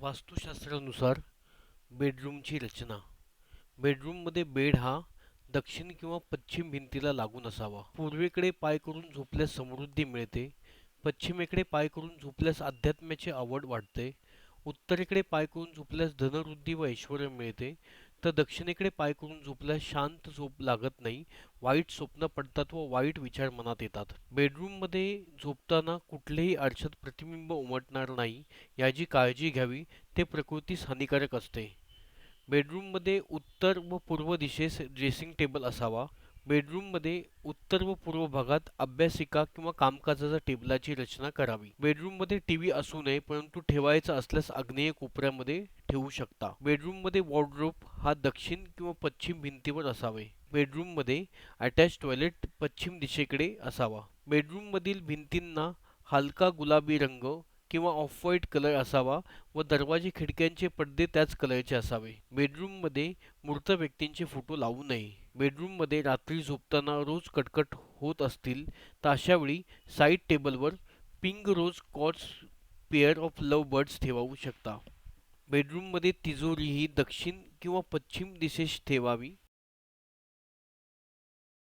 वास्तुशास्त्रानुसार बेडरूमची रचना. बेडरूममध्ये बेड हा दक्षिण किंवा पश्चिम भिंतीला लागून असावा. पूर्वेकडे पाय करून झोपल्यास समृद्धी मिळते. पश्चिमेकडे पाय करून झोपल्यास अध्यात्माची आवड वाढते. उत्तरेकडे पाय करून झोपल्यास धनवृद्धी व ऐश्वर मिळते. तर दक्षिणेकडे पाय करून झोपल्यास शांत झोप लागत नाही. वाईट स्वप्न पडतात व वाईट विचार मनात येतात. बेडरूममध्ये झोपताना कुठलेही आरशात प्रतिबिंब उमटणार नाही याची काळजी घ्यावी. ते प्रकृतीस हानिकारक असते. बेडरूममध्ये उत्तर व पूर्व दिशेस ड्रेसिंग टेबल असावा. बेडरूममध्ये उत्तर व पूर्व भागात अभ्यासिका किंवा कामकाजाच्या टेबलाची रचना करावी. बेडरूममध्ये टीव्ही असू नये परंतु ठेवायचा असल्यास आग्नेय कोपऱ्यामध्ये ठेवू शकता. बेडरूममध्ये वॉर्डरोब हा दक्षिण किंवा पश्चिम भिंतीवर असावे. बेडरूममध्ये अटॅच टॉयलेट पश्चिम दिशेकडे असावा. बेडरूममधील भिंतींना हलका गुलाबी रंग किंवा ऑफ व्हाईट कलर असावा व दरवाजे खिडक्यांचे पडदे त्याच कलरचे असावे. बेडरूममध्ये मृत व्यक्तींचे फोटो लावू नये. बेडरूममध्ये रात्री झोपताना रोज कटकट होत असतील तर अशावेळी साईड टेबलवर पिंक रोज कॉट्स पेअर ऑफ लव बर्ड्स ठेवू शकता. बेडरूममध्ये तिजोरी ही दक्षिण किंवा पश्चिम दिशेस ठेवावी.